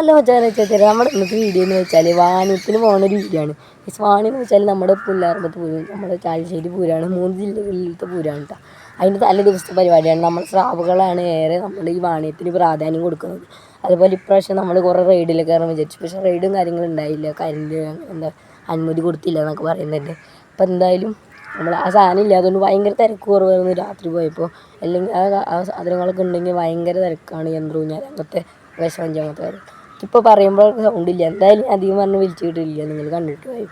അല്ല മച്ചാനെ വെച്ചാൽ നമ്മുടെ ഇന്നത്തെ വീഡിയോ എന്ന് വെച്ചാൽ വാനത്തിന് പോകുന്ന ഒരു വീഡിയോ ആണ്. ഈ വാണി എന്ന് വെച്ചാൽ നമ്മുടെ പുല്ലാർമ്പത്ത് പൂരം നമ്മുടെ ചാലിശ്ശേരി പൂരമാണ് മൂന്ന് ജില്ലകളിലത്തെ പൂരമാണ് കേട്ടോ അതിന്റെ തലേ ദിവസത്തെ പരിപാടിയാണ്. നമ്മൾ സ്രാവുകളാണ് ഏറെ നമ്മൾ ഈ വാണിയത്തിന് പ്രാധാന്യം കൊടുക്കുന്നത്. അതുപോലെ ഇപ്രാവശ്യം നമ്മൾ കുറേ റൈഡിലൊക്കെ കയറാൻ വിചാരിച്ചു. പക്ഷേ റൈഡും കാര്യങ്ങളും ഉണ്ടായില്ല. കരണ്ട് എന്താ അനുമതി കൊടുത്തില്ല എന്നൊക്കെ പറയുന്നുണ്ട്. അപ്പോൾ എന്തായാലും നമ്മൾ ആ സാധനം ഇല്ല അതുകൊണ്ട് ഭയങ്കര തിരക്ക് കുറവായിരുന്നു രാത്രി പോയപ്പോൾ അല്ലെങ്കിൽ ആ സാധനങ്ങളൊക്കെ ഉണ്ടെങ്കിൽ ഭയങ്കര തിരക്കാണ് യന്ത്രവും ഞാൻ അങ്ങനത്തെ വിഷമഞ്ചാമത്തെ കാര്യം ഇപ്പോൾ പറയുമ്പോൾ സൗണ്ട് ഇല്ല. എന്തായാലും അധികം പറഞ്ഞ് വിളിച്ചു കിട്ടില്ല നിങ്ങൾ കണ്ടിട്ട് പോയി.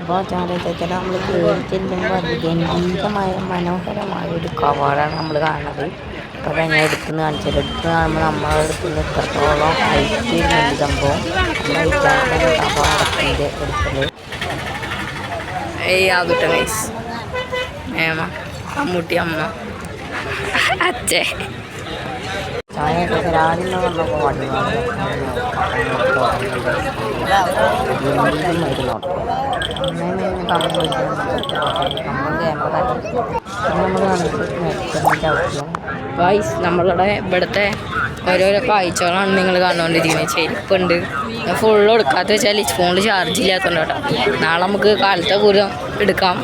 അപ്പോൾ ചാലത്തേക്ക് നമ്മൾ കയറി ചെല്ലുമ്പോൾ അതിഗംഭീരമായ മനോഹരമായ ഒരു കവാടാണ് നമ്മൾ കാണുന്നത്. അപ്പോൾ അതങ്ങനെ എടുത്തുനിന്ന് കാണിച്ചത് എടുത്ത് കാണുമ്പോൾ നമ്മളെ അടുത്തുനിന്ന് എത്രത്തോളം ഹൈറ്റ് വരുന്നുണ്ട് സംഭവം. കവാടത്തിന്റെ എടുത്തത് ഏയ് ആകട്ടെ മൈസ് ഏമ അമ്മൂട്ടി അമ്മ. അച്ഛേ. ചായയൊക്കെ രാവിലെ വന്നപ്പോൾ വണ്ടി ഗൈസ് നമ്മളുടെ ഇവിടുത്തെ ഓരോരോ കാഴ്ചകളാണ് നിങ്ങൾ കണ്ടുകൊണ്ടിരിക്കുന്നത് ചെരുപ്പുണ്ട്. ഫുള്ള് എടുക്കാത്ത വെച്ചാൽ ഫോണിൽ ചാർജ് ഇല്ലാത്തതുകൊണ്ട് കേട്ടോ നാളെ നമുക്ക് കാലത്തെ പൂരം എടുക്കാം.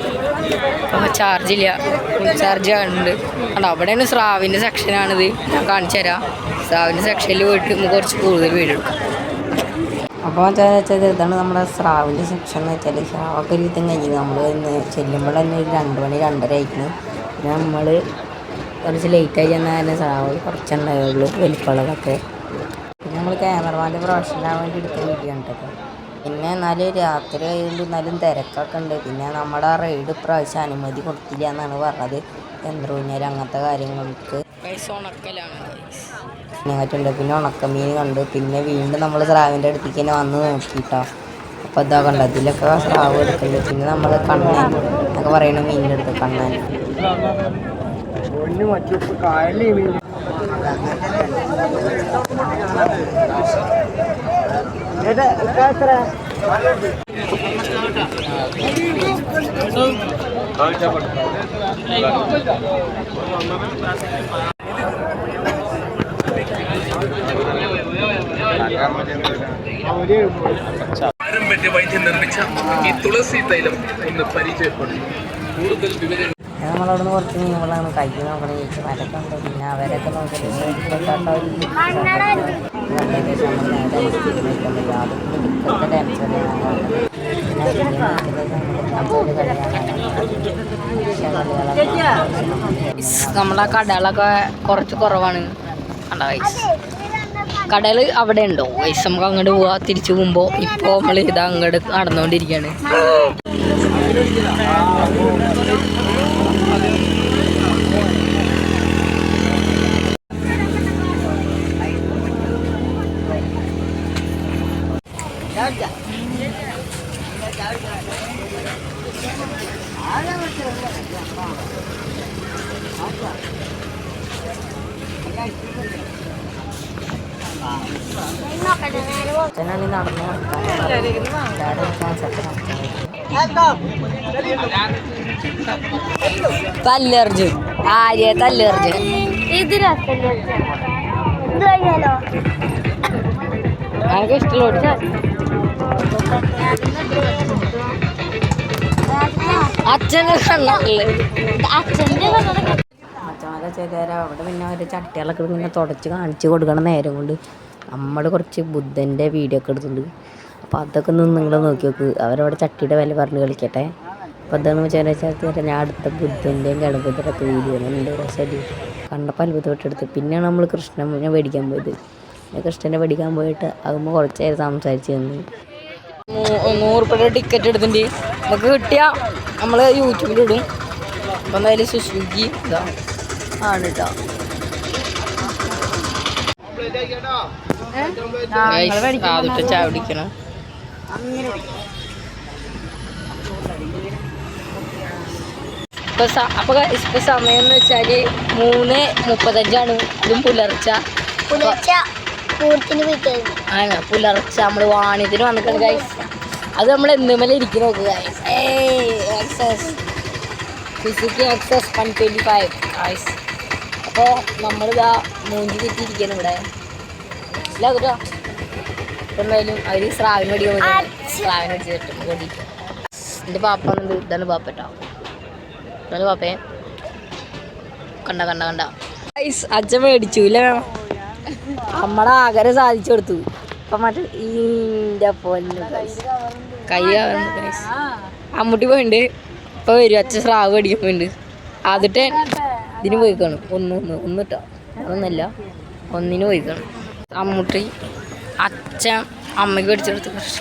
ചാർജ് ഇല്ല. ഫുൾ ചാർജ് കാണുന്നുണ്ട് കണ്ടോ അവിടെയാണ് സ്രാവിന്റെ സെക്ഷനാണിത് ഞാൻ കാണിച്ചു തരാം. സ്രാവിന്റെ സെക്ഷനിൽ പോയിട്ട് നമുക്ക് കുറച്ച് കൂടുതൽ വീടെടുക്കാം അപ്പോൾ അപ്പോൾ വെച്ചാൽ ഇതാണ് നമ്മുടെ സ്രാവിന്റെ സെക്ഷൻ എന്ന് വെച്ചാൽ സ്രാവൊക്കെ ഒരു വിധം കഴിഞ്ഞു നമ്മൾ ഇന്ന് ചെല്ലുമ്പോൾ തന്നെ ഒരു രണ്ട് മണി രണ്ടര ആയിരിക്കുന്നു പിന്നെ നമ്മൾ കുറച്ച് ലേറ്റായി ചെന്നാൽ തന്നെ സ്രാവ് കുറച്ചുണ്ടായുള്ളൂ വലിപ്പമുള്ളതൊക്കെ. പിന്നെ നമ്മൾ ക്യാമറമാന്റെ പ്രൊഫഷനാകാൻ വേണ്ടി എടുത്ത വീഡിയോ കേട്ടോ പിന്നെ എന്നാലും രാത്രി ആയതുകൊണ്ട് എന്നാലും തിരക്കൊക്കെ ഉണ്ട്. പിന്നെ നമ്മുടെ റൈഡ് ഇപ്രാവശ്യം അനുമതി കൊടുത്തില്ല എന്നാണ് പറഞ്ഞത്. യന്ത്രൂഞ്ഞാൽ അങ്ങനത്തെ കാര്യങ്ങൾക്ക്. ഉണക്കലാണ് പിന്നെ ഉണക്കമീൻ കണ്ടു. പിന്നെ വീണ്ടും നമ്മൾ സ്രാവിന്റെ അടുത്തേക്ക് തന്നെ വന്ന് നോക്കിട്ടോ. അപ്പോൾ ഇതാ കണ്ടോ? ഇതിലൊക്കെ സ്രാവ് എടുക്കുന്നുണ്ട് പിന്നെ നമ്മൾ കണ്ണൻ എന്നൊക്കെ പറയണ മീനിന്റെ അടുത്ത് കണ്ണൻ പാരമ്പര്യ വൈദ്യം നിർമ്മിച്ച ഈ തുളസി തൈലം ഒന്ന് പരിചയപ്പെടും കൂടുതൽ വിവരങ്ങൾ പിന്നെ നമ്മളവിടെ നിന്ന് കുറച്ച് മീനുകളാണ് കൈ നോക്കണം ചോദിച്ചു വരക്കെ ഉണ്ട് പിന്നെ അവരൊക്കെ നോക്കിയിട്ട് നമ്മളെ കടകളൊക്കെ കുറച്ച് കുറവാണ്. കടകൾ അവിടെ ഉണ്ടോ? വൈസ് നമുക്ക് അങ്ങോട്ട് പോവാ. തിരിച്ചു പോകുമ്പോൾ ഇപ്പോൾ നമ്മൾ ഇതാ അങ്ങോട്ട് നടന്നുകൊണ്ടിരിക്കുകയാണ്. ഈ നടന്നു തല്ലർജുൻ ആര്യ തല്ലർജുൻ ഇത് രസമല്ലേ ഇത് കഴിഞ്ഞാലോ എനിക്ക് ഇഷ്ടമുള്ള അവിടെ പിന്നെ ഒരു ചട്ടികളൊക്കെ ഇങ്ങനെ തുടച്ച് കാണിച്ച് കൊടുക്കണ നേരം കൊണ്ട് നമ്മൾ കുറച്ച് ബുദ്ധന്റെ വീഡിയോ ഒക്കെ എടുത്തിട്ടുണ്ട്. അപ്പോൾ അതൊക്കെ ഒന്ന് നിങ്ങൾ നോക്കി നോക്ക്. അവരവിടെ ചട്ടിയുടെ വില പറഞ്ഞ് കളിക്കട്ടെ. അപ്പോൾ എന്താണെന്ന് വെച്ചാൽ ഞാൻ അടുത്ത ബുദ്ധന്റെയും ഗണപതിയുടെ ഒക്കെ വീഡിയോ ഉണ്ട് ശരി. കണ്ടപ്പോൾ അത്ഭുതപ്പെട്ടെടുത്ത്. പിന്നെയാണ് നമ്മൾ കൃഷ്ണനെ മേടിക്കാൻ പോയത്. കൃഷ്ണനെ പഠിക്കാൻ പോയിട്ട് ആകുമ്പോൾ കുറച്ച് നേരം സംസാരിച്ച് തന്നു നൂറ് രൂപയുടെ ടിക്കറ്റ് എടുത്തിട്ടുണ്ട്. നമുക്ക് കിട്ടിയ നമ്മൾ യൂട്യൂബിലിടും അപ്പം എന്തായാലും സുസുക്കി ഇതാ. ആണ് കേട്ടോ ആദ്യത്തെ ചായ ഇപ്പൊ ഇപ്പൊ സമയം എന്ന് വെച്ചാൽ മൂന്ന് മുപ്പത്തഞ്ചാണ്. ഇതും പുലർച്ച. പുലർച്ച. ആണ്? പുലർച്ച നമ്മൾ വാണിതിന് വന്നിട്ടുണ്ട് ഗൈസ് അത് നമ്മൾ എന്തുമല്ല ഇരിക്കുന്ന നോക്ക് guys access ഫിസിക്കി access one twenty five guys അപ്പോൾ നമ്മളിതാ മൂഞ്ചി തെറ്റിയിരിക്കണം ഇവിടെ. ഇല്ല കേട്ടോ. എന്തായാലും അവർ സ്രാവിന് അടിക്കാൻ സ്രാവിന് അടിച്ചിട്ട് ഓടിയിട്ട് എന്റെ പാപ്പ ഇതാണ് പാപ്പട്ടോ ഇതാണ് പാപ്പയെ കണ്ട കണ്ട കണ്ട. ഗൈസ് അച്ഛൻ മേടിച്ചു ഇല്ല? നമ്മളെ ആഗ്രഹം സാധിച്ചു കൊടുത്തു. ഇപ്പൊ മറ്റേ പൊന്നു. കൈ. അമ്മൂട്ടി പോയിണ്ട്. ഇപ്പൊ വരും. അച്ഛൻ സ്രാവ് അടിക്കാൻ പോയിണ്ട്. ആദ്യത്തെ ഇതിന് പോയിക്കാണ്. കാണും ഒന്ന് ഒന്ന് ഒന്ന് ഇട്ടോ ഒന്നല്ല ഒന്നിന് പോയിക്കാണ്. കാണും അമ്മൂട്ടി അച്ഛൻ അമ്മയ്ക്ക് പഠിച്ചെടുത്ത് കുറച്ച്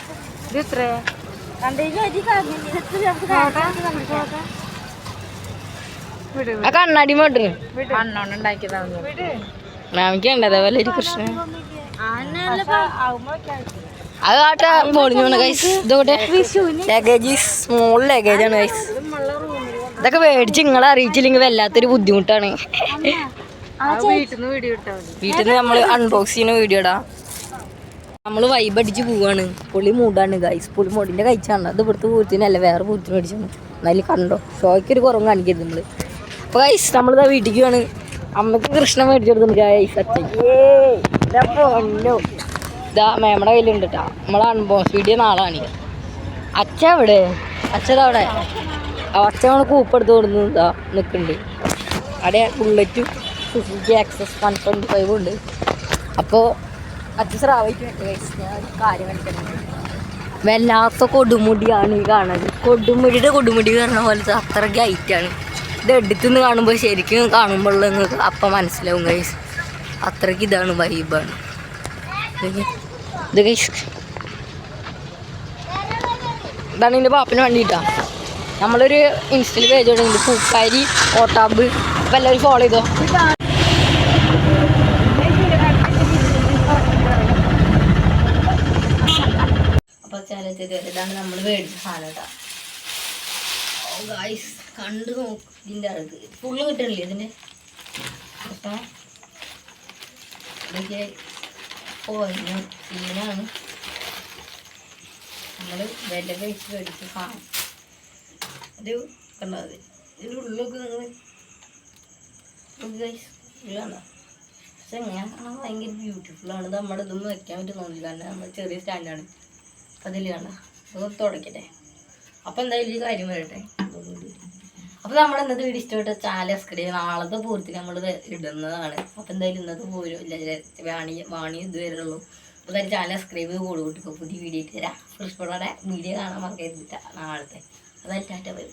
ആ കണ്ണാടി മേട്ടിന് മാമിക്ക് ഉണ്ട് അതേപോലെ ഒരു പ്രശ്നം. അത് കാട്ടാ പൊളിഞ്ഞു പോണ ഗൈസ് ഇതോട്ടെ ലഗേജ് സ്മോൾ ലഗേജ് ആണ് ഗൈസ് ഇതൊക്കെ മേടിച്ച് നിങ്ങളെ അറിയിച്ചില്ലെങ്കിൽ വല്ലാത്തൊരു ബുദ്ധിമുട്ടാണ്. വീട്ടിൽ നിന്ന് നമ്മൾ അൺബോക്സ് ചെയ്യുന്ന വീഡിയോ ഇടാ നമ്മൾ വൈബ് അടിച്ച് പോവാണ്. പുള്ളി മൂടാണ് ഗൈസ് പുള്ളി മൂടിന്റെ കഴിച്ചാണ്. അത് ഇവിടുത്തെ പൂരത്തിനല്ല വേറെ പൂരത്തിന് മേടിച്ചാണ്. എന്നാലും കണ്ടോ ഷോയ്ക്ക് ഒരു കുറവും കാണിക്കരുത് നമ്മൾ അപ്പോൾ ഗൈസ് നമ്മളിതാ വീട്ടിലേക്ക് പോവാണ്. അമ്മയ്ക്ക് കൃഷ്ണ അച്ഛൻ പൊന്നോ. ഇതാ മേമയുടെ കയ്യിലുണ്ട് കേട്ടോ നമ്മളെ അൺബോക്സ് വീഡിയോ നാളാണ്. അച്ഛ എവിടെ? അച്ഛതവിടെ അച്ഛൻ നമ്മൾ കൂപ്പെടുത്ത് കൊടുക്കുന്നു ഇതാ നിൽക്കുന്നുണ്ട് അവിടെ ബുള്ളറ്റും Suzuki Access one twenty five ഉണ്ട്. അപ്പോൾ അച്ഛൻ സ്രാവായിട്ട് ഞാൻ കാര്യം വല്ലാത്ത കൊടുമുടിയാണ് ഈ കാണുന്നത് കൊടുമുടിയുടെ കൊടുമുടി പറഞ്ഞ പോലത്തെ അത്രയ്ക്ക് ഹൈറ്റാണ് ഇത് എടുത്തു നിന്ന് കാണുമ്പോൾ ശരിക്കും കാണുമ്പോൾ നിങ്ങൾക്ക് അപ്പം മനസ്സിലാവും ഗൈസ് അത്രയ്ക്ക് ഇതാണ് വൈബാണ് ഇത് ഗൈസ് ഇതാണ് എന്റെ പാപ്പിന് വേണ്ടിയിട്ടാ നമ്മളൊരു ഇൻസ്റ്റയിൽ പേജ് തുടങ്ങി പൂക്കാരി ഓട്ടാബ് അപ്പം എല്ലാവരും ഫോളോ ചെയ്തോ? അപ്പോൾ ചില ഇതാണ് നമ്മൾ മേടിച്ച സാധനം ഗായ്സ് കണ്ടു നോക്ക് ഇതിന്റെ അടുത്ത് ഫുള്ള് കിട്ടണില്ലേ ഇതിന്റെ അപ്പം ഇതൊക്കെ ഓരോ സീനാണ് നമ്മൾ വില കഴിച്ച് മേടിച്ച സാധനം ഇത് കണ്ടത് ഇതിന്റെ ഉള്ളിലൊക്കെ നിങ്ങൾ ഗൈസ് ഉള്ളതാണോ പക്ഷെ കാണാൻ ഭയങ്കര ഇത് നമ്മുടെ ഇതൊന്നും വെക്കാൻ പറ്റുന്നില്ല കാരണം നമ്മൾ ചെറിയ സ്റ്റാൻഡാണ് അതിൽ കാണാം അതൊന്ന് തുടക്കട്ടെ. അപ്പം എന്തായാലും ഈ കാര്യം വരട്ടെ അപ്പോൾ നമ്മൾ ഇന്നത്തെ വീഡിയോ ഇഷ്ടപ്പെട്ട ചാനൽ സബ്സ്ക്രൈബ് നാളത്തെ പൂർത്തി നമ്മൾ ഇടുന്നതാണ്. അപ്പോൾ എന്തായാലും ഇന്നത്തെ പോരും. ഇല്ല വാണി വാണി ഇതുവരെ ഉള്ളൂ. അപ്പോൾ എന്തായാലും ചാനൽ സബ്സ്ക്രൈബ് ചെയ്ത് പുതിയ വീഡിയോ ഇട്ട് തരാം ഫ്രഷ് വീഡിയോ കാണാൻ മറക്കരുതിട്ട നാളത്തെ. അതായത് ടാറ്റ ബൈ.